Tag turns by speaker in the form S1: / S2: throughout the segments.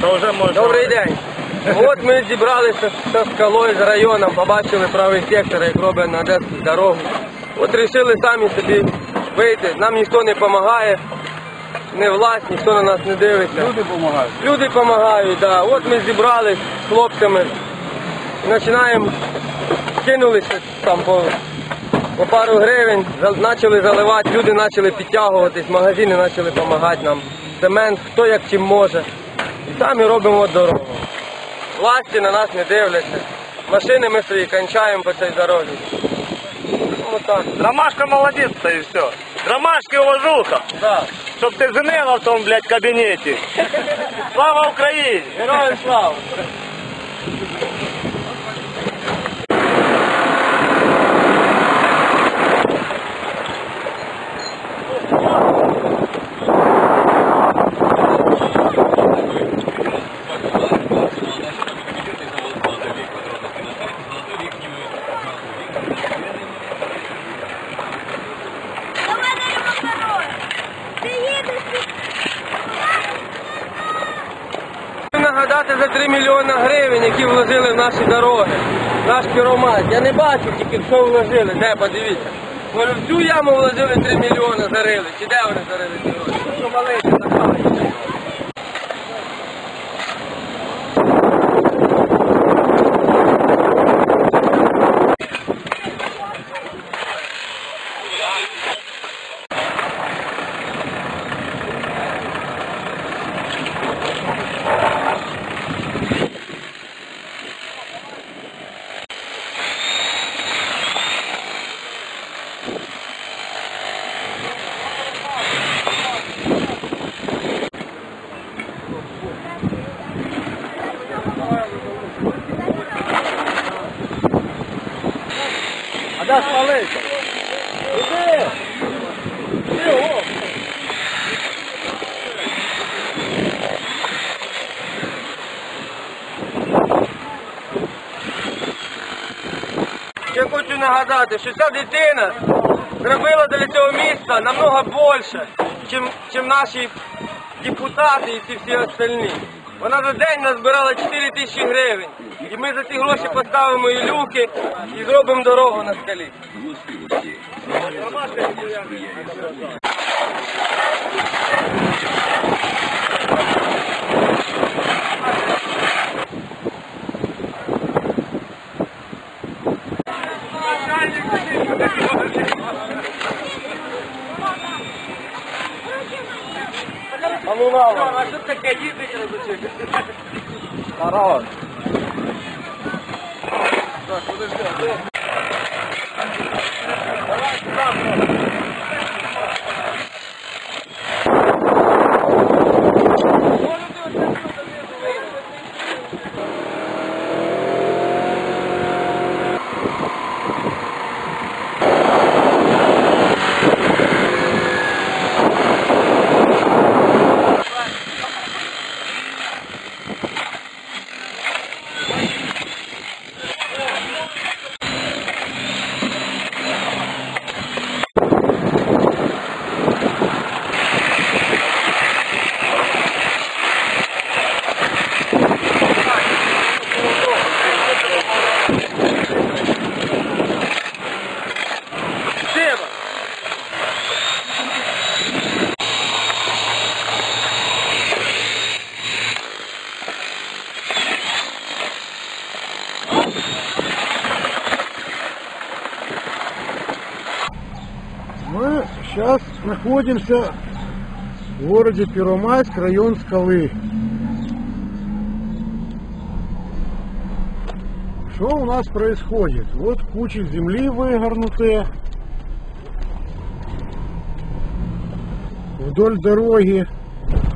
S1: То вже можна.
S2: Добрий день. От ми зібралися з скалою з районом, побачили правий сектор, як робить на Одесу дорогу. От вирішили самі собі вийти. Нам ніхто не допомагає, не власть, ніхто на нас не дивиться.
S1: Люди допомагають.
S2: Люди допомагають, да. От ми зібрались з хлопцями. Починаємо, кинулися там по, по пару гривень, почали заливати, люди почали підтягуватись, магазини почали допомагати нам. Цемент, хто як чим може. І самі робимо дорогу. Власті на нас не дивляться. Машини ми свої кончаємо по цій дорозі. Ну,
S1: Ромашка молодець, та і все. Ромашки уважуха.
S2: Да.
S1: Щоб ти зинила в тому, блядь, кабінеті. Слава Україні!
S2: Героям слава! які вложили в наші дороги, наш керомат. Я не бачу тільки, що вложили. Де, подивіться. Може, в цю яму вложили 3 мільйони зарили. Чи де вони зарили? Що малиці
S1: закалені? Даш палицю. Іди! Іди, о!
S2: Ще хочу нагадати, що ця дитина зробила для цього міста намного більше, ніж наші депутати і ці всі остальні. Вона за день назбирала 4 тисячі гривень. І ми за ці гроші поставимо і люки, і зробимо дорогу на скалі. А ну А що таке діти не розучили? Bravo!
S3: Мы сейчас находимся в городе Первомайск, район Скалы. Что у нас происходит? Вот куча земли выгорнутые. Вдоль дороги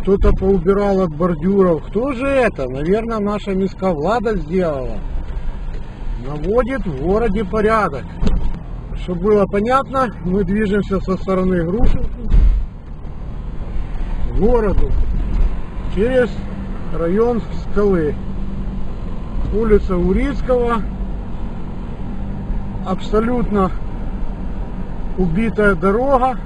S3: кто-то поубирал от бордюров. Кто же это? Наверное, наша мисковлада сделала. Наводит в городе порядок. Чтобы было понятно, мы движемся со стороны Грушинки к городу через район Скалы. Улица Урицкого абсолютно убитая дорога,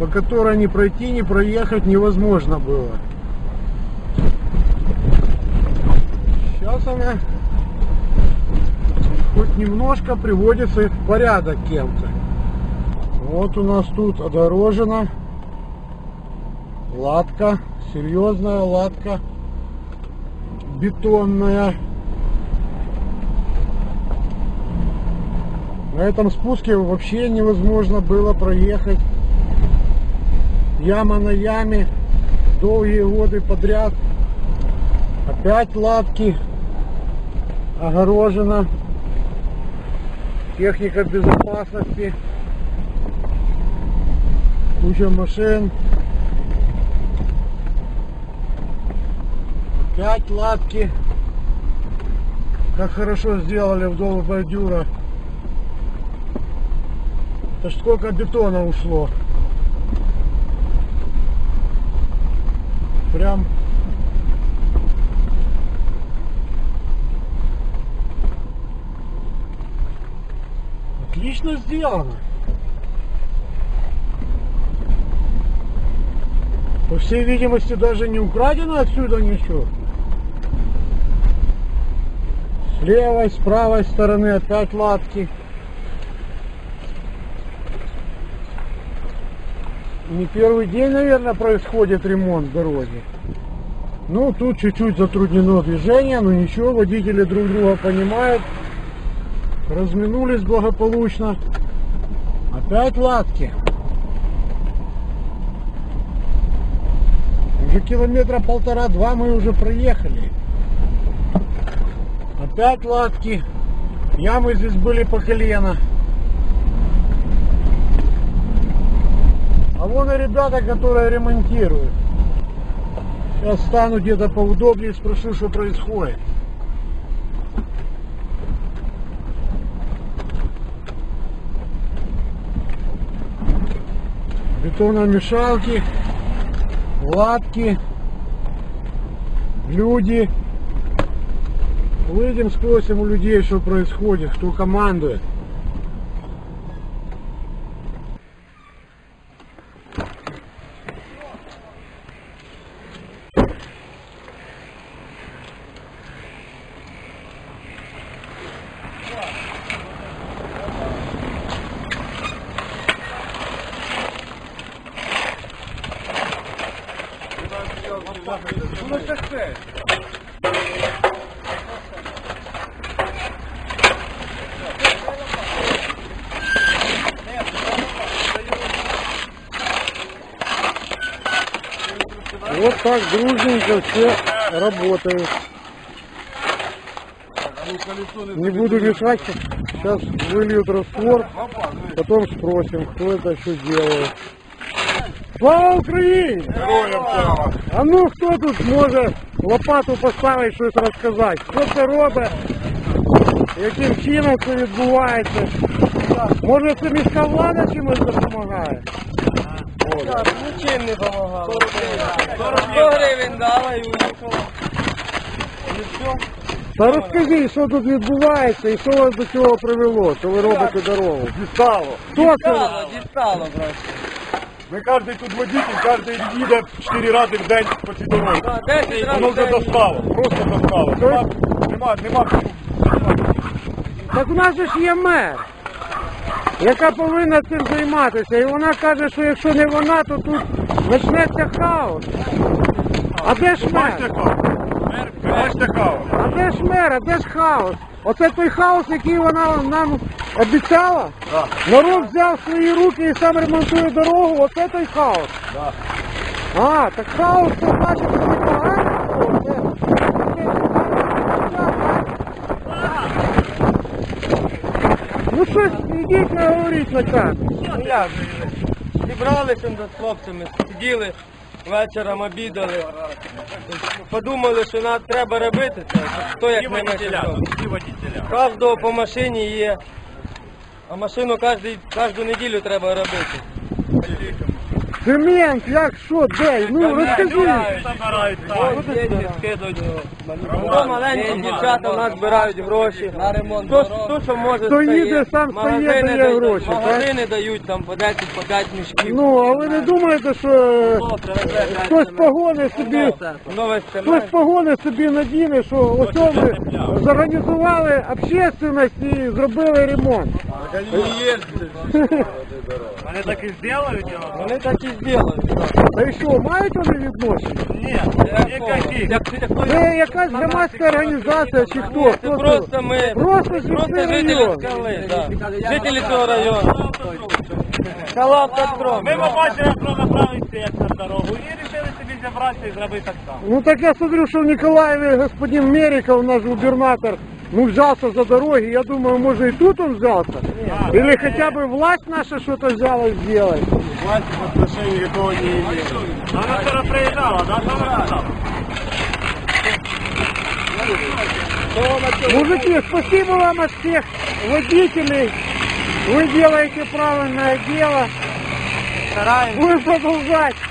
S3: по которой ни пройти, ни проехать невозможно было. Сейчас она хоть немножко приводится в порядок кем-то. Вот у нас тут огорожено. Латка, серьезная латка, бетонная. На этом спуске вообще невозможно было проехать. Яма на яме, долгие годы подряд. Опять латки огорожено техника безопасности, куча машин. Опять лапки. Как хорошо сделали вдоль бордюра. Это ж сколько бетона ушло. Прям отлично сделано. По всей видимости, даже не украдено отсюда ничего. С левой, с правой стороны опять лапки. Не первый день, наверное, происходит ремонт дороги. Ну, тут чуть-чуть затруднено движение, но ничего, водители друг друга понимают. Разминулись благополучно. Опять лапки. Уже километра полтора-два мы уже проехали. Опять лапки. Ямы здесь были по колено. А вон и ребята, которые ремонтируют. Сейчас стану где-то поудобнее, спрошу, что происходит. то на мешалки, лапки, люди. Выйдем, спросим у людей, что происходит, кто командует. success. Вот так дружненько все работают. Не буду мешать, сейчас выльют раствор, потом спросим, кто это еще делает. Слава Україні! Героям слава! А ну хто тут може лопату поставити, щось розказати? Що це робить? Яким чином це відбувається? Може це міська влада чимось допомагає?
S2: Нічим не допомагала. 100 гривень дала і уїхала. І все.
S3: Та розкажи, що тут відбувається і що вас до цього привело, що ви робите дорогу?
S1: Дістало.
S3: Хто це?
S2: Дістало, дістало, братці.
S1: Ми кожен тут водитель, кожен їде 4 рази в день по цій дорозі.
S2: Да, 10 разів
S1: Воно вже достало, просто достало. Тобто- нема, нема,
S3: Так у нас же ж є мер, яка повинна цим займатися. І вона каже, що якщо не вона, то тут почнеться хаос. А де ж
S1: Бачите мер? кого? Бачите кого?
S3: А де ж мер? А де ж хаос? Оце той хаос, який вона нам Обіцяла?
S1: Да.
S3: Народ взяв свої руки і сам ремонтує дорогу, це той хаос.
S1: Да.
S3: А, так хаос це значить, що ну, не погано. Це- Ну щось, ідіть, говоріть на час.
S2: Ну, Зібралися ми з хлопцями, сиділи, вечором обідали. Подумали, що нам треба робити це, що як ми
S1: Всі водителя.
S2: Кожного по машині є, а машину кожну, кожну неділю треба робити.
S3: Семенк, як що, де? Ну розкажи.
S2: Хто маленькі дівчата у нас збирають гроші. На ремонт. Хто, хто що може
S3: Хто їде, сам стає, дає
S2: дають,
S3: гроші, так?
S2: Магазини дають там по 10, по 5 мішків.
S3: Ну, а ви не думаєте, що хтось ну. погони собі,
S2: ну,
S3: хтось погони собі надіне, що ось ми общественність і зробили ремонт.
S1: Они так и сделали. його?
S2: Вони так и сделали.
S3: Та еще що, мають вони Нет.
S1: Ні,
S2: яких?
S3: Це якась громадська організація чи хто?
S2: Це просто мы.
S3: просто жителі
S2: скали, жителі цього району. Скала автодром.
S1: Ми побачили, що направить як на дорогу и вирішили собі зібратися і зробити так там.
S3: Ну так я смотрю, что в Ніколаєві господин Меріков, наш губернатор, ну взялся за дороги, я думаю, может и тут он взялся? Нет. Или хотя бы власть наша что-то взяла сделать?
S1: Власть в отношения никакого не имеет. Она вчера проезжала, да? Она
S3: Мужики, спасибо вам от всех водителей. Вы делаете правильное дело.
S2: Стараемся.
S3: Будем продолжать.